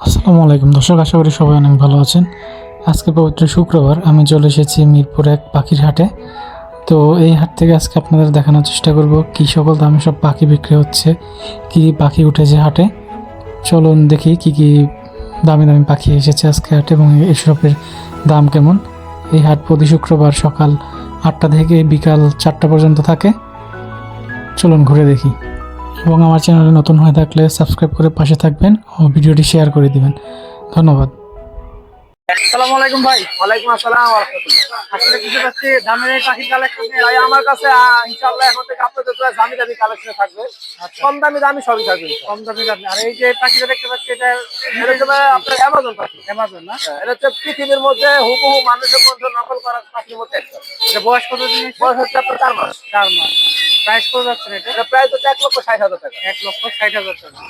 আসসালামু আলাইকুম। দর্শক, আশা করি সবাই অনেক ভালো আছেন। আজকে পবিত্র শুক্রবার, আমি চলে এসেছি মিরপুর এক পাখির হাটে। তো এই হাট থেকে আজকে আপনাদের দেখানোর চেষ্টা করব, কী সকল দামে সব পাখি বিক্রি হচ্ছে, কী পাখি উঠেছে হাটে। চলুন দেখি কী কী দামি দামি পাখি এসেছে আজকে হাটে এবং এসবের দাম কেমন। এই হাট প্রতি শুক্রবার সকাল আটটা থেকে বিকাল চারটা পর্যন্ত থাকে। চলুন ঘুরে দেখি। এবং আমার চ্যানেলে নতুন হয়ে থাকলে সাবস্ক্রাইব করে পাশে থাকবেন ও ভিডিওটি শেয়ার করে দিবেন। ধন্যবাদ। আসসালামু আলাইকুম ভাই। ওয়ালাইকুম আসসালাম আসলে কিছু পাচ্ছি দামের পাখির কালেকশন ভাই আমার কাছে ইনশাআল্লাহ এখন থেকে আপনাদের জন্য দামি দামি কালেকশন থাকবে। কম দামি দামি সবই থাকবে। কম দামি দামি। আর এই যে পাখিটা দেখতে পাচ্ছি এটা এটা হচ্ছে আপনার অ্যামাজন পাখি। অ্যামাজন না? হ্যাঁ, এটা হচ্ছে পৃথিবীর মধ্যে হুবহু মানুষের মধ্যে নকল করা পাখির মধ্যে একটা। এটা বয়স কত দিন? বয়স হচ্ছে আপনার চার মাস। চার মাস। প্রাইস কত যাচ্ছে এটা এটা প্রায় তো এক লক্ষ ষাট হাজার টাকা। এক লক্ষ ষাট হাজার টাকা।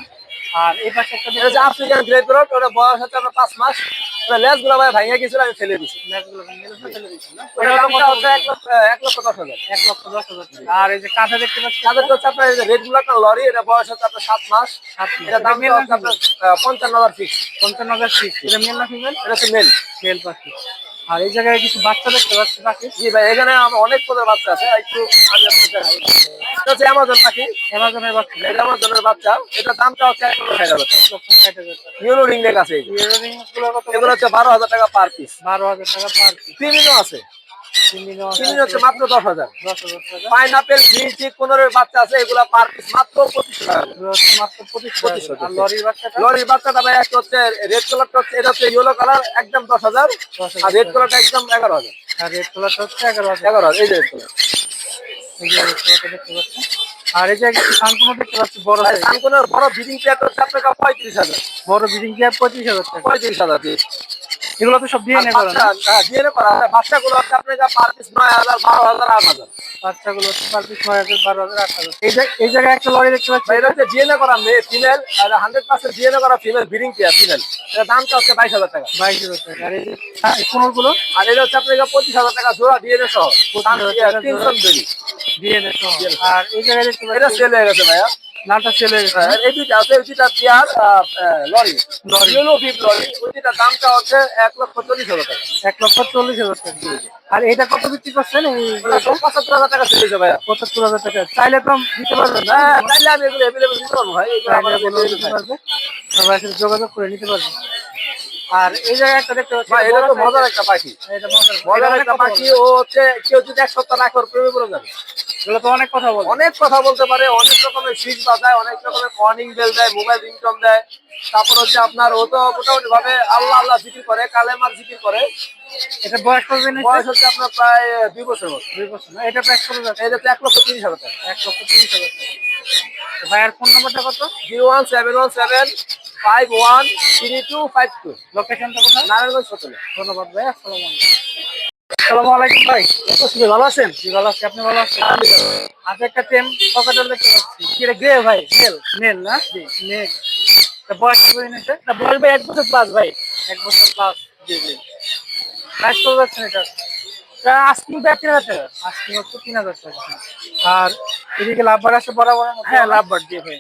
আর এই পাশে একটা এটা হচ্ছে আফ্রিকান গ্রেট রোড ওটা বয়স হচ্ছে আপনার পাঁচ মাস। ওটা লেজগুলো ভাই ভাঙিয়ে গেছিল আমি ফেলে দিছি। লেজগুলো ভেঙে ফেলে দিচ্ছি না? ওটা দামটা হচ্ছে এক লক্ষ এক লক্ষ দশ হাজার। এক লক্ষ দশ হাজার আর এই যে কাঁথা দেখতে পাচ্ছি তাদের হচ্ছে আপনার রেডগুলো একটা লরি এটা বয়স হচ্ছে আপনার সাত মাস। এটা দাম হচ্ছে আপনার পঞ্চান্ন হাজার ফিক্স পঞ্চান্ন হাজার ফিক্স এটা মেল না ফিমেল এটা হচ্ছে মেল মেল পাখি। আর এই জায়গায় কিছু বাচ্চা দেখতে পাচ্ছি পাখি। জি ভাই এখানে আমার অনেক প্রকার বাচ্চা আছে একটু আমি আপনাকে দেখাই। এটা হচ্ছে অ্যামাজন পাখি। অ্যামাজনের বাচ্চা। এটা অ্যামাজনের বাচ্চা। এটা দামটা হচ্ছে এক লক্ষ ষাট হাজার ইউরো রিং নেক আছে ইউরো রিংগুলো এগুলো হচ্ছে বারো হাজার টাকা পার পিস বারো হাজার টাকা পার পিস বিভিন্ন আছে। চিনি হচ্ছে মাত্র দশ হাজার পাইনাপেল বাচ্চা আছে এগুলো পার পিস মাত্র পঁচিশ মাত্র পঁচিশ পঁচিশ টাকা। টাকা। আর লরির বাচ্চাটা ভাই একটা হচ্ছে রেড কালারটা হচ্ছে এটা হচ্ছে ইয়েলো কালার একদম দশ হাজার আর রেড। কালারটা একদম এগারো হাজার আর রেড কালারটা হচ্ছে এগারো হাজার এগারো হাজার এই রেড কালার আর এই যে সানকুনো দেখতে পাচ্ছি বড়। বড় বিডিং পেয়ার হচ্ছে আপনার পঁয়ত্রিশ হাজার বড় বিডিং ক্যাপ পঁচিশ হাজার পঁয়ত্রিশ হাজার। এগুলো তো সব দিয়ে করা ডিএনএ করা আছে বাচ্চাগুলো হচ্ছে আপনার পার পিস নয় হাজার বারো হাজার আট হাজার। বাচ্চাগুলো হচ্ছে পার পিস নয় হাজার বারো হাজার আট হাজার। এই যে এই জায়গায় একটা লরি দেখতে পাচ্ছি। এটা হচ্ছে ডিএনএ করা মেয়ে ফিমেল আর হান্ড্রেড পার্সেন্ট ডিএনএ করা ফিমেল ব্রিডিং পেয়ার ফিমেল এটা দামটা হচ্ছে বাইশ হাজার টাকা। বাইশ হাজার টাকা। আর এই যে হ্যাঁ, আর এটা হচ্ছে আপনার পঁচিশ হাজার টাকা জোড়া ডিএনএ সহ। টাকা বেরি আর এই জায়গায় এটা সেল হয়ে গেছে ভাইয়া। লালটা গেছে এই দুইটা আছে এই দুইটা পেয়ার লরি। লরি। ইউনো বিপ লরি। ওই দামটা হচ্ছে এক লক্ষ চল্লিশ হাজার টাকা। এক লক্ষ চল্লিশ হাজার টাকা। আর এটা কত বিক্রি করছেন? পঁচাত্তর হাজার টাকা চলে যাবে পঁচাত্তর হাজার টাকা। চাইলে তো দিতে পারবেন না। হ্যাঁ তাইলে আমি এগুলো অ্যাভেলেবল দিতে পারব ভাই। এগুলো যোগাযোগ করে নিতে পারবে আর এই জায়গায় একটা দেখতে পাচ্ছি এটা তো মজার একটা পাখি। এটা মজার একটা পাখি ও হচ্ছে কেউ যদি এক সপ্তাহ রাখে ওর প্রেমে পড়ে যাবে। এগুলো তো অনেক কথা বলে। অনেক কথা বলতে পারে অনেক রকমের সুইচ বাজায় অনেক রকমের কর্নিং বেল দেয় মোবাইল রিংটন দেয়। তারপর হচ্ছে আপনার ও তো মোটামুটি ভাবে আল্লাহ আল্লাহ জিকির করে কালেমার জিকির করে। এটা বয়স কত দিন বয়স হচ্ছে আপনার প্রায় দুই বছর দুই বছর। না এটা প্রাইস কত যাচ্ছে এই যাচ্ছে এক লক্ষ তিরিশ হাজার টাকা। এক লক্ষ তিরিশ হাজার টাকা। ভাইয়ের ফোন নাম্বারটা কত? Zero one seven one seven five one three two five two লোকেশনটা কোথায়? নারায়ণগঞ্জ সতলে ধন্যবাদ ভাই আসসালামু আলাইকুম। আসসালামু আলাইকুম ভাই। ভালো আছেন? জি ভালো আছি। আপনি ভালো আছেন? আজ একটা টেম পকেটের দেখতে পাচ্ছি। কি রে গ্রে ভাই? মেল মেল না? জি মেল বয়স কত দিন বয়স ভাই এক বছর প্লাস ভাই। এক বছর প্লাস জি জি। প্রাইস কত যাচ্ছে এটা? আজকিং ব্যাগ তিন হাজার টাকা। আজকে হচ্ছে তিন হাজার টাকা। আর এদিকে লাভবার আছে বরাবর হ্যাঁ লাভবার দিয়ে ভাই।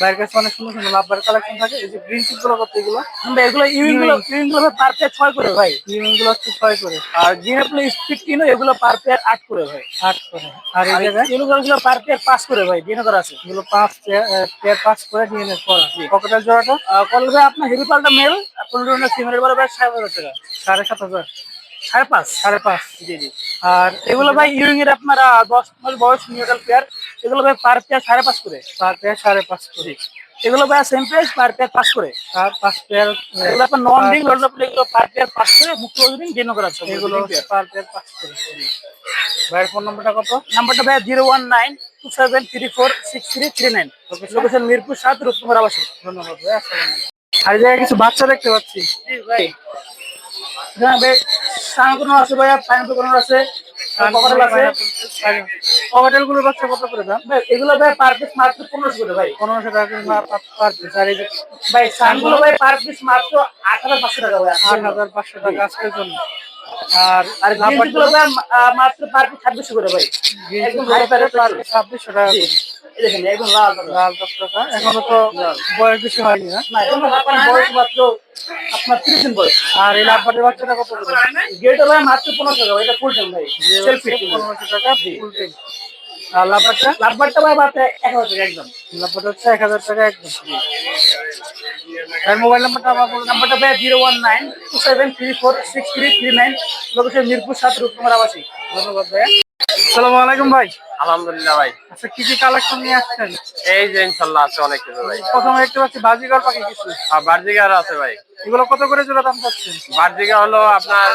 বাইরের কাছে অনেক সুন্দর সুন্দর লাভবার কালেকশন থাকে। এই যে গ্রিনগুলো কত এগুলো। গুলো ইউইংগুলো পার পেয়ার ছয় করে ভাই। গুলো হচ্ছে ছয় করে। আর গ্রিন অ্যাপল স্পিড কিনো এগুলো পার পেয়ার আট করে ভাই। আট করে। আর এই আর জায়গায়? ইউনিকর্নগুলো পার পেয়ার পাঁচ করে ভাই ডিএনএ করা আছে। এগুলো পাঁচ পেয়ার পাঁচ করে নিয়ে নেয় করা পকেটের জোড়াটা? কল ভাই আপনার হেভি পাল্টা মেল পনেরো ভাই সাড়ে হাজার টাকা। সাড়ে সাত হাজার। সাড়ে পাঁচ? সাড়ে পাঁচ। জি জি। আর এগুলো ভাই ইউরিং এর আপনার দশ মাস বয়স নিউট্রাল পেয়ার এগুলো ভাই পার পেয়ার সাড়ে পাঁচ করে। পার পেয়ার সাড়ে পাঁচ করে। এগুলো ভাই সেম প্রাইস পার পেয়ার পাঁচ করে। আর পাঁচ পেয়ার এগুলো আপনার নন রিং লর্ড এগুলো পার পেয়ার পাঁচ করে মুক্ত রিং ডিএনএ করা আছে। এগুলো পার পেয়ার পাঁচ করে। ভাইয়ের ফোন নাম্বারটা কত? নাম্বারটা ভাই zero one nine two seven three four six three three nine location Mirpur সাত রূপনগর আবাসিক। ধন্যবাদ ভাই আর জায়গায় কিছু বাচ্চা দেখতে পাচ্ছি। জি ভাই। হ্যাঁ ভাই সান আছে ভাইয়া? পাইনাপল কোনো আছে? ককাটেল আছে? ককাটেলগুলোর বাচ্চা কত করে দাম? ভাই এগুলো ভাই পার পিস মাত্র পনেরোশো করে ভাই। পনেরোশো টাকা পার পিস আর এই ভাই সানগুলো ভাই পার পিস মাত্র আট হাজার পাঁচশো টাকা ভাই আট হাজার পাঁচশো টাকা আজকের জন্য। আর আর মাত্র পার পিস ছাব্বিশশো করে ভাই। একদম হাই ছাব্বিশশো টাকা। দেখেন একদম লাল পাতা। লাল টকটকা এখনও তো বয়স বেশি হয়নি না না এখন আপনার বয়স মাত্র আপনার তিরিশ দিন বয়স। আর এই লাভবাটের বাচ্চাটা কত করে? গেট হলো মাত্র পনেরো টাকা এটা ফুল টাইম ভাই। সেলফি পনেরোশো টাকা ফুল টাইম আর লাভবাটটা লাভবারটা ভাই মাত্র এক হাজার টাকা একদম। লাভবাট হচ্ছে এক হাজার টাকা একদম। আর মোবাইল নাম্বারটা আবার নাম্বারটা ভাই zero one nine two seven three four six three three nine location Mirpur সাত রূপকুমার আবাসিক। ধন্যবাদ ভাইয়া। আসসালামু আলাইকুম ভাই। আলহামদুলিল্লাহ ভাই। আচ্ছা কি কি কালেকশন নিয়ে আসছেন? এই যে ইনশাল্লাহ আছে অনেক কিছু ভাই। প্রথমে দেখতে পাচ্ছি বাজিগর পাখি কিছু। আর বার্জিগার আছে ভাই। এগুলো কত করে জোড়া দাম পাচ্ছেন বার্জিগা হলো আপনার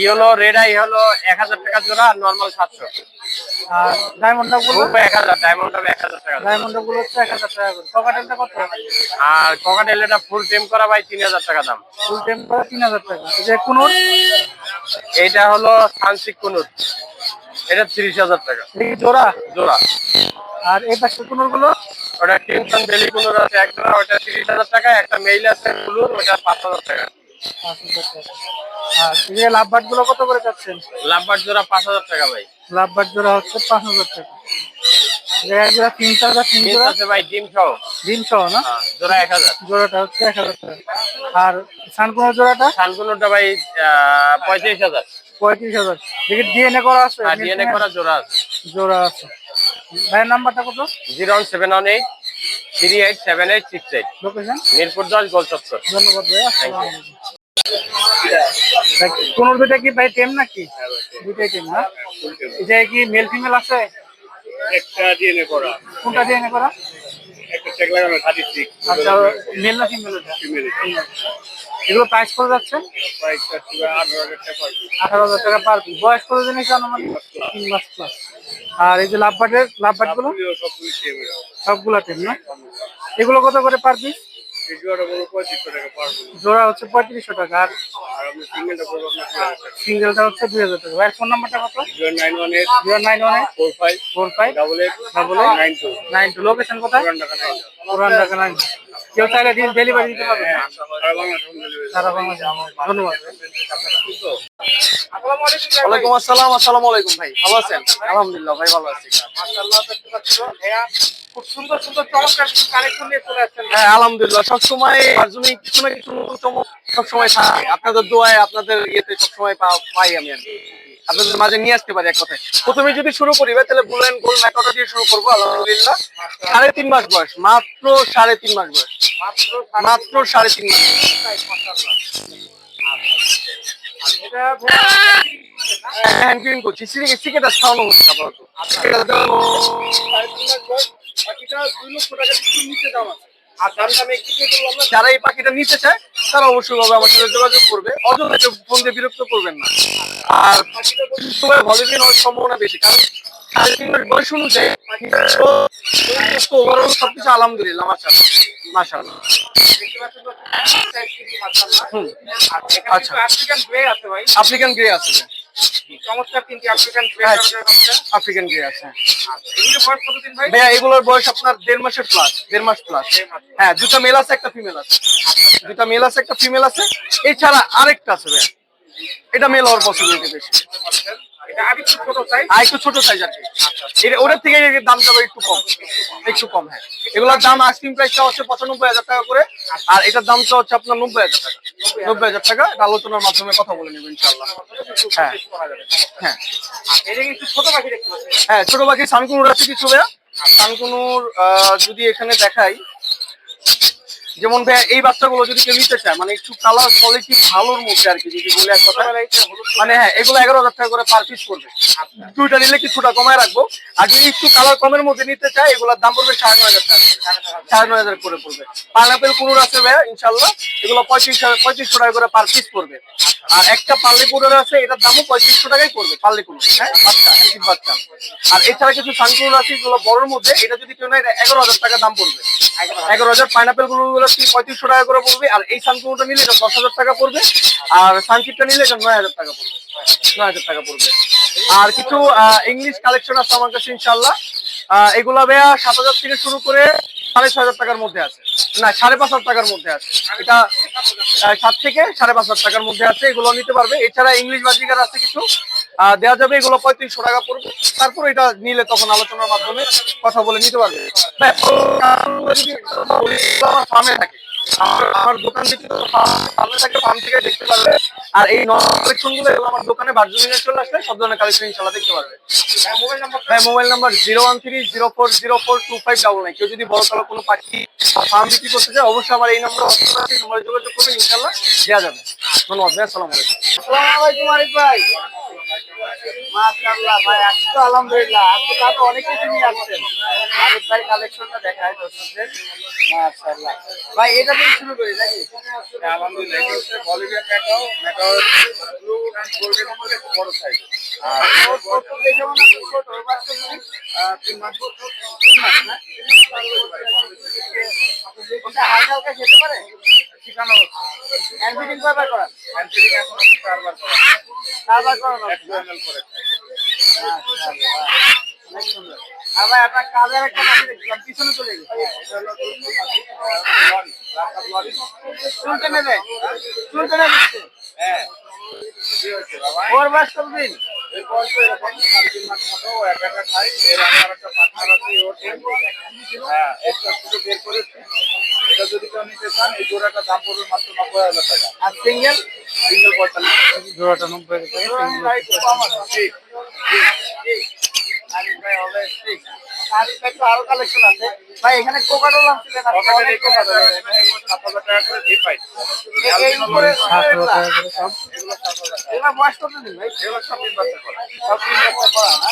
ই হলো রেড আই হলো এক হাজার টাকা জোড়া আর নর্মাল সাতশো। আর ডায়মন্ড এক হাজার ডায়মন্ড এক হাজার টাকা ডায়মন্ডগুলো হচ্ছে এক হাজার টাকা করে। কত? আর ফুল টেম করা ভাই তিন হাজার টাকা দাম। ফুল টেম করে তিন হাজার টাকা। এই যে কোন এইটা হলো সানসিক কুনুর। এটা তিরিশ হাজার টাকা। জোড়া? জোড়া। আর এই পাশে কোনগুলো ওটা টিমসন বেলি কুনুর আছে এক জোড়া ওটা তিরিশ হাজার টাকা। একটা মেইল আছে কুলুর ওটা পাঁচ হাজার টাকা। পাঁচ হাজার টাকা। আর এই লাভবাটগুলো কত করে চাচ্ছেন? লাম্বার জোড়া পাঁচ হাজার টাকা ভাই। লাভবাট জোড়া হচ্ছে পাঁচ হাজার টাকা। এক জোড়া তিন চার তিন ডিম জোড়া আছে ভাই ডিম সহ? দিন সহ না? হ্যাঁ, জোড়া এক হাজার। জোড়াটা হচ্ছে এক হাজার টাকা। আর জোড়াটা? ভাই পঁয়ত্রিশ হাজার। পঁয়ত্রিশ হাজার। দেখি ডিএনএ করা আছে? ডিএনএ করা জোড়া আছে। জোড়া আছে। ভাইয়ের নাম্বারটা কত? Zero one seven one eight three eight seven eight six eight. Location Mirpur দশ গোল চত্বর ধন্যবাদ ভাইয়া। কোন দুইটা কি ভাই টেম নাকি? দুইটাই টেম হ্যাঁ এটা কি মেল ফিমেল আছে? একটা ডিএনএ করা। কোনটা ডিএনএ করা? একটা লাগানো সিক্স আচ্ছা মেল না ফিমেল এগুলো প্রাইস যাচ্ছে? টাকা পার পিস বয়স দিন মাস প্লাস আর এই যে লাভবাটের লাভবাটগুলো সবগুলো টেম না? এগুলো কত করে পার পিস জোড়া হচ্ছে পঁয়ত্রিশশো টাকা। আর সিঙ্গেলটা হচ্ছে দুই হাজার টাকা। ভাইয়ের ফোন নাম্বারটা কত? Zero nine one eight zero nine one four five four five double eight double eight nine two. Nine two. Location কোথায়? পুরান ঢাকা নাইন। কেউ চাইলে ডেলিভারি দিতে পারবে। সারা বাংলাদেশ ধন্যবাদ। ওয়ালাইকুম আসসালাম আসসালামু আলাইকুম ভাই। ভালো আছেন? আলহামদুলিল্লাহ ভাই ভালো আছি। মাশাআল্লাহ দেখতে পাচ্ছ ভাইয়া খুব সুন্দর সুন্দর চমৎকার কিছু কালেকশন নিয়ে চলে আসছেন। হ্যাঁ আলহামদুলিল্লাহ সবসময় আর জন্য কিছু না কিছু সবসময় থাকে। আপনাদের দোয়ায় আপনাদের ইয়েতে সবসময় পা- পাই আমি আর কি। আপনাদের মাঝে নিয়ে আসতে পারি এক কথায়। প্রথমে যদি শুরু করি ভাই, তাহলে বুলেন গোল ম্যাকটা দিয়ে শুরু করব আলহামদুলিল্লাহ। সাড়ে তিন মাস বয়স মাত্র সাড়ে তিন মাস বয়স। মাত্র সাড়ে তিন মাস এটা হ্যান্ড ক্লিন করছি। সিকেটা খাওয়ানো হচ্ছে আপাতত। যারা এই পাখিটা নিতে চায় তারা অবশ্যই ভাবে আমার সাথে যোগাযোগ করবে। অযথা ফোন দিয়ে বিরক্ত করবেন না। আর সময় ভলিউম হওয়ার সম্ভাবনা বেশি কারণ বয়স অনুযায়ী ওভারঅল সবকিছু আলহামদুলিল্লাহ আর এখানে আচ্ছা। কিন্তু আফ্রিকান গ্রে আছে ভাই। আফ্রিকান গ্রে আছে। চমৎকার তিনটি আফ্রিকান গ্রে হ্যাঁ। কালারের আফ্রিকান গ্রে আছে। এগুলো বয়স কতদিন ভাই? ভাইয়া এগুলোর বয়স আপনার দেড় মাসের প্লাস দেড় মাস প্লাস হ্যাঁ দুটো মেল আছে একটা ফিমেল আছে। দুটা মেল আছে একটা ফিমেল আছে। এছাড়া আরেকটা আছে ভাইয়া। এটা মেল হওয়ার পসিবিলিটি বেশি। আর একটু ছোট সাইজ আছে। ওটার থেকে এর দাম যাবে একটু কম। একটু কম হ্যাঁ। এগুলোর দাম আইসক্রিম প্রাইসটা হচ্ছে পঁচানব্বই হাজার টাকা করে। আর এটার দামটা হচ্ছে আপনার নব্বই হাজার টাকা। নব্বই হাজার টাকা এটা আলোচনার মাধ্যমে কথা বলে নেবেন ইনশাল্লাহ হ্যাঁ। হ্যাঁ। এটা ছোট পাখি দেখতে হ্যাঁ ছোট পাখি সানকুনুর আছে কিছু ভাইয়া। সানকুনুর আহ, যদি এখানে দেখাই যেমন ভাইয়া, এই বাচ্চাগুলো যদি কেউ নিতে চায় মানে একটু কালার কোয়ালিটি ভালোর মধ্যে আর কি, যদি বলে এক কথা মানে হ্যাঁ এগুলো এগারো হাজার টাকা করে পার পিস করবে দুইটা নিলে কিছুটা কমায় রাখব। আর যদি একটু কালার কমের মধ্যে নিতে চায়, এগুলোর দাম পড়বে সাড়ে নয় হাজার টাকা। সাড়ে নয় হাজার করে পড়বে। পাইনাপেল কুনুর আছে ভাইয়া ইনশাল্লাহ এগুলো পঁয়ত্রিশ পঁয়ত্রিশশো টাকা করে পার পিস পড়বে। আর একটা পাল্লি কুনুর আছে, এটার দামও পঁয়ত্রিশশো টাকাই পড়বে পার্লি কুনুর হ্যাঁ? বাচ্চা বাচ্চা। আর এছাড়া কিছু সানকুনুর আছে যেগুলো বড়োর মধ্যে, এটা যদি কেউ নেয় এগারো হাজার টাকা দাম পড়বে। এগারো হাজার পাইনাপেলগুলো পঁয়ত্রিশশো টাকা করে পড়বে, আর এই নিলে দশ হাজার টাকা পড়বে, আর নিলে এটা নয় হাজার টাকা পড়বে, নয় হাজার টাকা পড়বে। আর কিছু ইংলিশ কালেকশন আছে আমার কাছে ইনশাল্লাহ এগুলা বেয়া সাত হাজার থেকে শুরু করে সাড়ে ছয় হাজার টাকার মধ্যে আছে। না, সাড়ে পাঁচ হাজার টাকার মধ্যে আছে। এটা সাত থেকে সাড়ে পাঁচ হাজার টাকার মধ্যে আছে, এগুলো নিতে পারবে। এছাড়া ইংলিশ বাজিকার আছে কিছু। দেওয়া যাবে এগুলো পঁয়ত্রিশশো টাকা পড়বে। তারপর এটা নিলে তখন আলোচনার মাধ্যমে কথা বলে নিতে পারবে। থাকে আমার- দোকান ফার্মে থাকে, ফার্ম থেকে দেখতে পারবে। আর এই আমার দোকানে চলে আসলে সব ধরনের কালেকশন ইনশাল্লাহ দেখতে পারবে। Mobile number zero one three zero four zero four two five double nine কেউ যদি বড় কালো কোনো পাখি ফার্ম বিক্রি করতে চায়, অবশ্যই আমার এই নম্বর নম্বরে যোগাযোগ করবে ইনশাল্লাহ দেওয়া যাবে। ধন্যবাদ আলাইকুম আরিফ ভাই। মাশাআল্লাহ ভাই আজকে তো আলহামদুলিল্লাহ। আজকে তো অনেক কিছু নিয়ে আসছেন। আরিফ ভাই কালেকশনটা দেখায় দর্শকদের। মাশাআল্লাহ। ভাই এটা দিয়ে শুরু করি নাকি? আলহামদুলিল্লাহ এটা Bolivian macaw macaw blue and golden মধ্যে বড় সাইজ আর ছোট দেখে মনে হচ্ছে ছোট বাচ্চা তিন মাস। তিন মাস না? হালকা হালকা খেতে পারে? শিখানো হচ্ছে। হ্যান্ড কয়বার করান হ্যান্ডফিডিং এখন চারবার করা। চারবার করানো একশো করে। অনেক সুন্দর। আর ভাই আপনার কাজের একটা পাখি দেখছিলাম পিছনে চলে গেছে। চুল টেনে দেয় চুল টেনে দিচ্ছে হ্যাঁ ওর বয়স কতদিন? এরপর তো এরকম সাড়ে তিন মাস মতো একা একা এর একটা পার্টনার আছে ওর হ্যাঁ একটা শুধু বের করেছে। এটা যদি কেউ নিতে চান এই জোড়াটা দাম পড়বে মাত্র নব্বই হাজার টাকা। আর সিঙ্গেল? সিঙ্গেল পঁয়তাল্লিশ জোড়াটা নব্বই ঠিক আরও কালেকশন আছে। ভাই এখানে কোকাডোল আনছিলেন সাত হাজার টাকা করে ভি এই উপরে এগুলো সাত হাজার এগুলো বয়স কতদিন ভাই? এগুলো সব দিন বাচ্চা করে। সব তিন বছর করা না?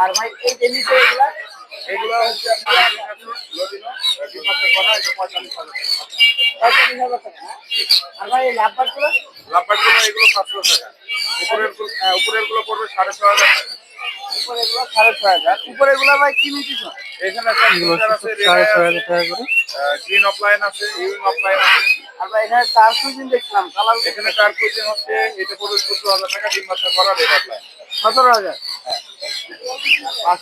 আর ভাই এই যে নিচে এগুলা এগুলো হচ্ছে আপনার এটা পঁয়তাল্লিশ হাজার টাকা পঁয়তাল্লিশ হাজার টাকা আর ভাই এই লাভবারগুলো লাভবারগুলো এগুলো পাঁচশো টাকা উপরের হ্যাঁ, উপরেরগুলো পড়বে সাড়ে ছ হাজার টাকা উপরে এগুলো সাড়ে ছয় হাজার উপরে এগুলো ভাই কি নিতেছ এখানে আছে টাকা করে গ্রিন অফলাইন আছে ইউইং অফলাইন আছে আর এখানে চার সুইজিন দেখছিলাম কালার এখানে চার কুইজিন হচ্ছে এটা পড়বে সত্তর হাজার টাকা ডিম বাচ্চা করা রেড অফলাইন সতেরো হাজার। আর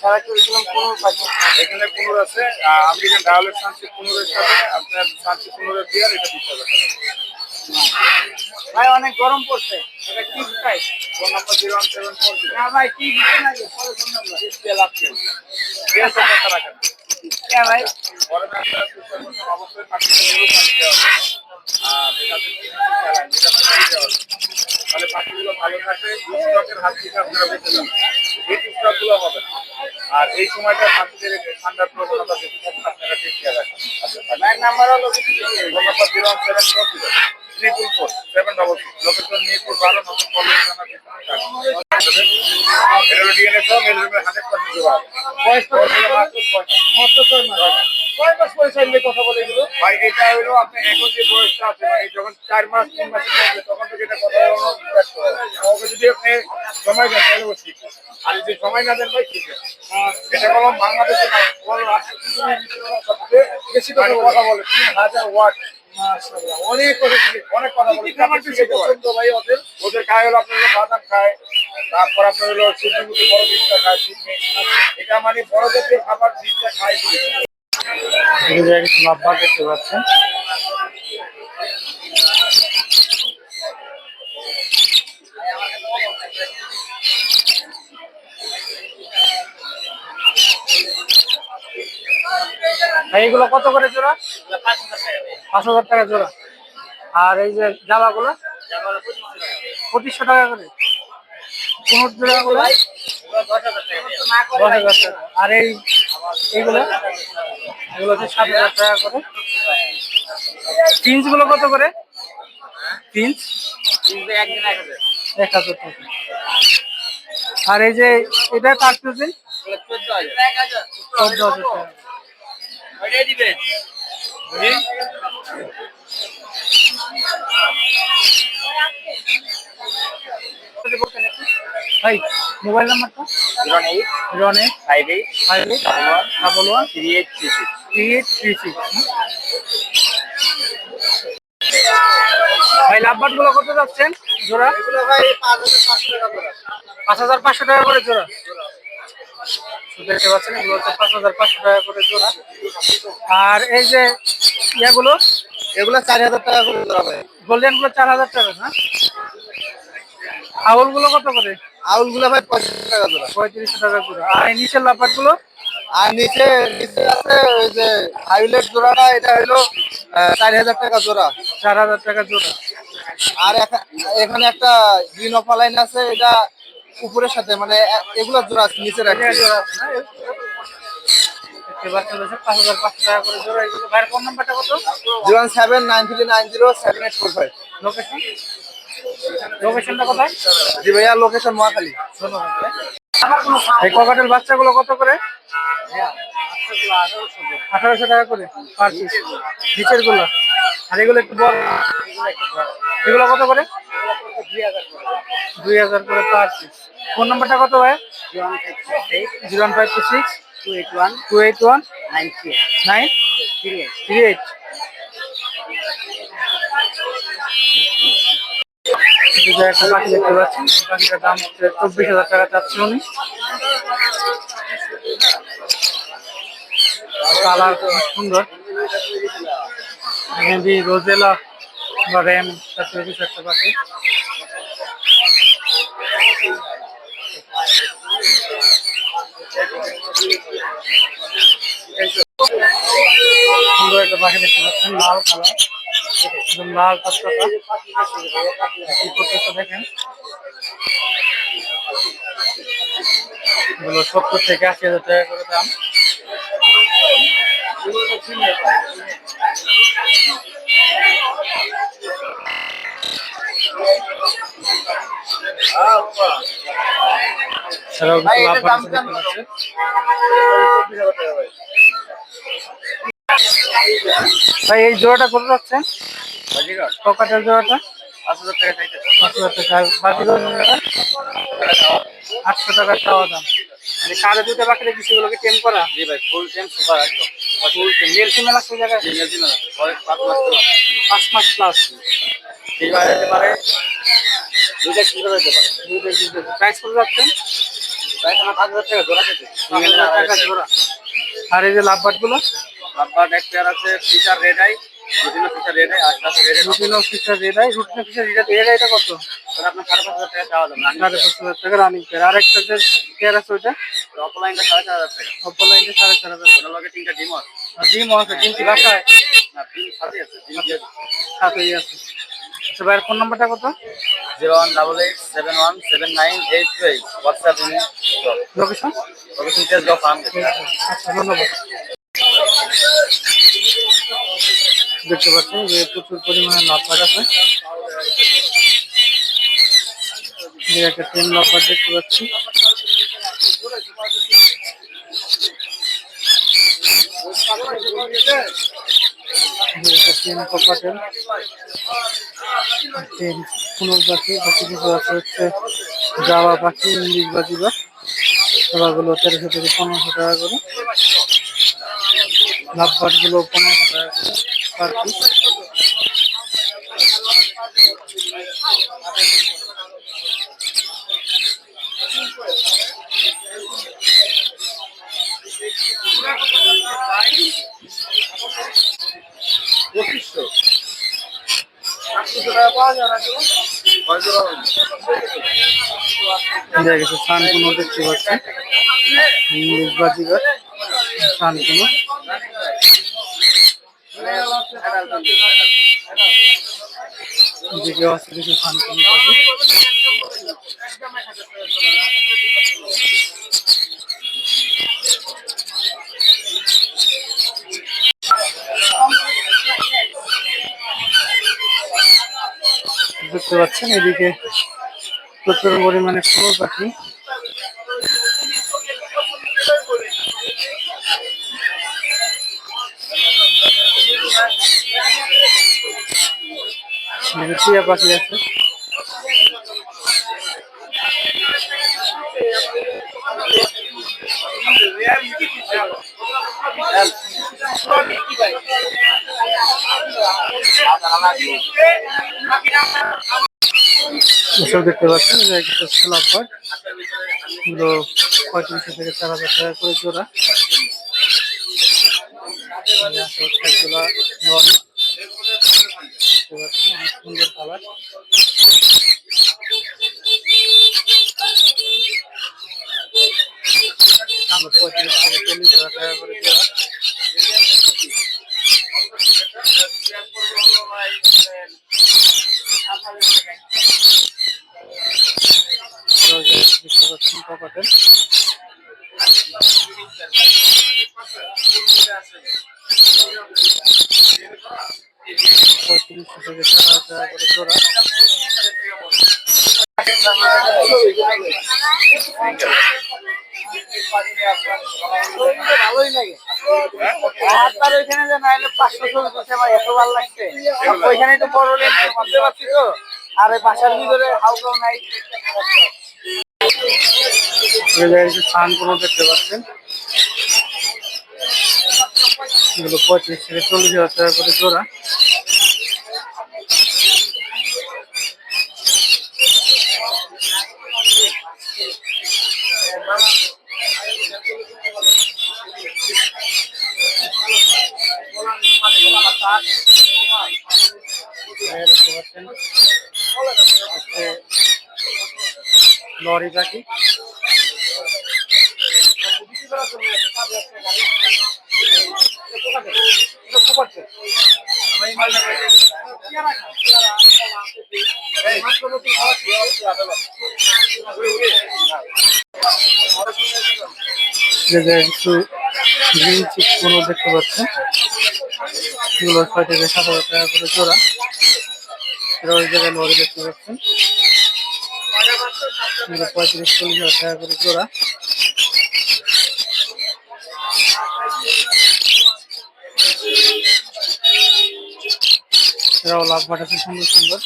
সারা করেছিলাম পনেরো পাখি এখানে কুনুর আছে আমেরিকান ডায়ালেট সানসি কুনুরের সাথে আপনার সানসি কুনুরের পেয়ার এটা বিশ হাজার ভাই অনেক গরম পড়ছে। এটা কি price phone number zero one seven four না ভাই কি দিতে লাগে পরে ফোন নাম্বার। গ্যাস কথা রাখেন। হ্যাঁ ভাই। পরে আপনারা অবশ্যই পাখি। আর তাহলে পাখিগুলো ভালো থাকে স্টকের হাত থেকে আপনারা বেঁচে যাবেন। এই স্টকগুলো হবে না। আর এই সময়টা পাখিদের ঠান্ডার প্রবণতা বেশি থাকবে আপনারা ঠিক খেয়াল রাখবেন নাইন নাম্বার হলো phone number zero one seven four zero triple four seven double six location Mirpur বারো নতুন কলেজ থানা কয় মাস পয়সা নিয়ে কথা বলে এগুলো? ভাই এটা হলো আপনি এখন যে বয়সটা আছে মানে যখন চার মাস তিন মাসে তখন থেকে এটা কথা বলানো যদি আপনি সময় দেন তাহলে শিখবে আর যদি সময় না দেন ভাই শিখবে এটা কোনো বাংলাদেশে না কোনো রাষ্ট্র সবচেয়ে বেশি কথা কথা বলে তিন হাজার ওয়াট। অনেক অনেক কথা পছন্দ ভাই ওদের? ওদের খায় হলো আপনার বাদাম খায় তারপর আপনার হলো সূর্যমুখী বড় খায় এটা মানে বড় জাতীয় খাবার খায়। লাভবার দেখতে পাচ্ছেন। ভাই এগুলো কত করে জোড়া? পাঁচ হাজার টাকা। জোড়া। আর এই যে জামাগুলো পঁচিশশো টাকা করে। পনেরো জোড়া গুলো দশ হাজার টাকা। আর এই এইগুলো এগুলো হচ্ছে সাত হাজার টাকা করে। গুলো কত করে? পিঞ্চ এক হাজার টাকা। আর এই যে এটা কাটতেছেন চোদ্দ হাজার টাকা। ভাই মোবাইল নাম্বারটা zero eight zero eight five eight five eight double one three eight three six three eight three six ভাই লাভবাটগুলো কত যাচ্ছেন জোড়া এগুলো ভাই পাঁচ হাজার পাঁচশো টাকা করে জোড়া দেখতে পাচ্ছেন এগুলো হচ্ছে পাঁচ হাজার পাঁচশো টাকা করে জোড়া। আর এই যে ইয়াগুলো এগুলো চার হাজার টাকা করে জোড়া ভাই। গোল্ডেনগুলো চার হাজার টাকা না? আউলগুলো কত করে? আউলগুলো ভাই পঁয়ত্রিশ টাকা জোড়া। পঁয়ত্রিশশো টাকা করে। আর এই নিচের লাপাটগুলো আর নিচে নিচে আছে ওই যে হাইলাইট জোড়াটা এটা হলো চার হাজার টাকা জোড়া। চার হাজার টাকা জোড়া। আর এখা- এখানে একটা গ্রিন অফালাইন আছে এটা উপরের সাথে মানে এগুলা জোড়া আছে নিচে রাখি zero seven nine three nine zero seven eight four five. Location লোকেশনটা কোথায়? জি ভাইয়া লোকেশন মহাখালী। ধন্যবাদ। এই ককাটের বাচ্চাগুলো কত করে? আঠারোশো টাকা করে পার নিচেরগুলো আর এগুলো একটু বড়। এগুলো কত করে? দুই হাজার করে পার পিস ফোন নাম্বারটা কত ভাই? Zero one five two six. Two eight one. Two eight one nine. Three nine three eight three eight. একটা পাখি দেখতে পাচ্ছেন পাখিটার দাম হচ্ছে চব্বিশ হাজার টাকা চাচ্ছে উনি কালার খুব সুন্দর। মেবি রোজেলা বা র্যাম জাতীয় কিছু একটা পাখি সুন্দর একটা পাখি দেখতে পাচ্ছেন, লাল কালার। লাল টকটকা কি দেখেন। এগুলো সত্তর থেকে আশি হাজার টাকা করে দাম। এছাড়াও কিছু লাভ পাচ্ছেন। ভাই এই জোড়াটা কত যাচ্ছেন ককাটের জোড়াটা? টাকা আটশো দাম। মানে কালো দুটো বাকি রেখেছি সেগুলোকে টেম করা? জি ভাই ফুল টেম সুপার একদম। ফুল টেম মেল ফিমেল আছে পাঁচ মাস প্লাস এইবার হতে পারে দুইটা কিলো হতে পারে। প্রাইস কত যাচ্ছেন প্রায় আমার পাঁচ হাজার টাকা জোড়া টাকা জোড়া। আর এই যে লাভবাটগুলো রাব্বার এক পেয়ার আছে feature red eye feature red eye আর সাথে red eye lutino feature lutino feature কত? আপনার সাড়ে পাঁচ হাজার টাকা চাওয়া যাবে। না সাড়ে পাঁচ হাজার টাকা রানিং পেয়ার আর একটা যে পেয়ার আছে ওইটা? অফলাইনটা সাড়ে চার হাজার টাকা। সাড়ে চার হাজার লগে তিনটা ডিম আছে ডিম আছে ডিম কি বাসায় না ডিম সাথে আছে ডিম সাথেই আছে। আচ্ছা ভাইয়ের ফোন নাম্বারটা কত? Zero one double eight seven one seven nine eight two eight WhatsApp location location test farm আচ্ছা ধন্যবাদ। দেখতে পাচ্ছেন যে প্রচুর পরিমাণে লাভবার আছে একটা ট্রেন লাভবার দেখতে পাচ্ছি। ট্রেন কপাটেল ট্রেন ফুলের পাখি হচ্ছে। জাবা পাখি ইংলিশ বাজিবা সবাগুলো তেরোশো থেকে পনেরোশো টাকা করে। লাভবারগুলো পনেরোশো টাকা পার পিস পঁচিশশো আটশো টাকা পাওয়া যায় না কয় জোড়া হবে? দেখা গেছে সান কোনো দেখতে পাচ্ছি ইংলিশ বাজিবার সান কোনো দিকে দেখতে পাচ্ছেন এদিকে প্রচুর পরিমাণে ফুল পাখি। টিয়া পাখি আছে। দেখতে পাচ্ছেন যে একটা স্ল্যাব পার্ট এগুলো পঁয়ত্রিশশো থেকে চার হাজার টাকা করে জোড়া। আশেপাশে একজোড়া লরি দেখতে পাচ্ছেন অনেক সুন্দর কালার পঁয়ত্রিশ থেকে চল্লিশ হাজার টাকা করে জোড়া দেখতে পাচ্ছেন কপাটের পঁয়ত্রিশ থেকে চার হাজার টাকা করে জোড়া ভালোই লাগে আপনার ওইখানে এত ভালো লাগছে। ওইখানে তো বড় পারছি তো। আর ভিতরে নাই। দেখতে পঁয়ত্রিশ থেকে চল্লিশ হাজার টাকা করে জোড়া। দেখতে পাচ্ছেন লরি পাখি কিছু দেখতে পাচ্ছেন? এগুলো ছয় থেকে সাত হাজার টাকা করে জোড়া। এরা ওই জায়গায় নড়ে দেখতে পাচ্ছেন পঁয়ত্রিশ, চল্লিশ হাজার টাকা করে জোড়া। এরাও লাভ বাটাছে সুন্দর সুন্দর।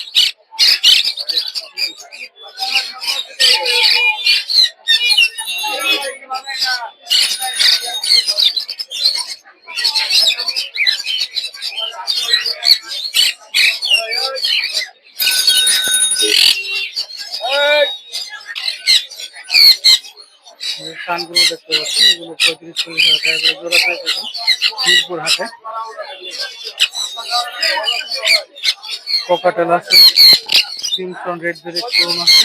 এই কানগুলো দেখতে পাচ্ছেন, এগুলো পঁয়ত্রিশ চল্লিশ হাজার টাকা করে জোড়া পেয়ে যাবেন হাটে। কোকাটেল আছে ক্রিমসন রেড ভেরিট ক্রোন আছে।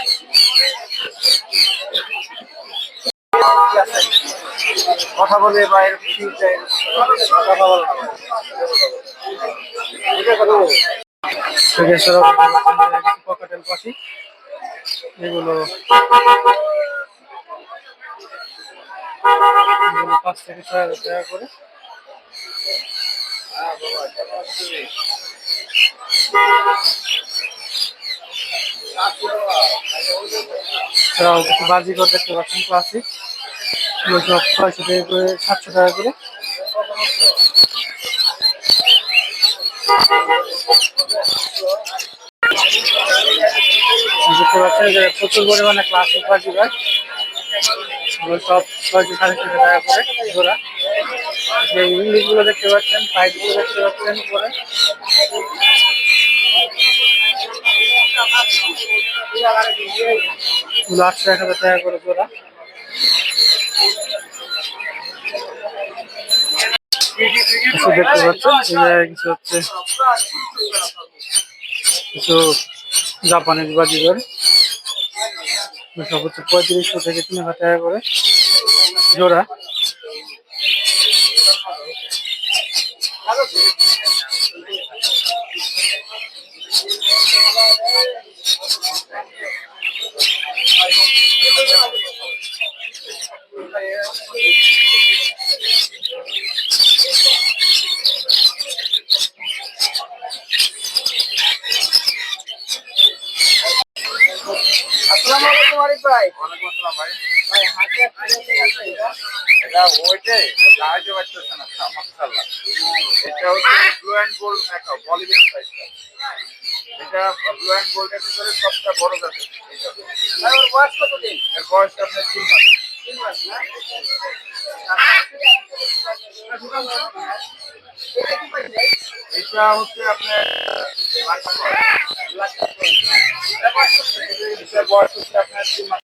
কথা বলে বা এর কথা বলে। পাখি এগুলো পাঁচ থেকে ছয় হাজার টাকা করে। পাচ্ছেন ক্লাসিক সব ছয়শো টাকা করে, সাতশো টাকা করে। প্রচুর পরিমাণে ক্লাসিক বাজিকর এগুলো সব ছয়শো সাড়ে ছশো টাকা করে জোড়া যে ইংলিশগুলো দেখতে পাচ্ছেন পাইপগুলো দেখতে পাচ্ছেন এগুলো আটশো এক হাজার টাকা করে জোড়া কিছু দেখতে পাচ্ছেন কিছু হচ্ছে কিছু জাপানিজ বাজিগর সর্বোচ্চ পঁয়ত্রিশশো থেকে তিন হাজার টাকা করে জোড়া Thank you. ভাই। ভাই ভাই হাতে এটা। এটা ওইটাই সাহায্য না মাসাল্লাহ এটা হচ্ছে blue and gold makeup Bolivian সাইজটা এটা ব্লু অ্যান্ড গোল্ডের ভিতরে সবটা বড় আছে ভাই ওর বয়স কতদিন এর বয়স আপনার তিন মাস। তিন মাস না? এটা হচ্ছে আপনার লাখ টাকা। বয়স বয়স হচ্ছে আপনার তিন মাস।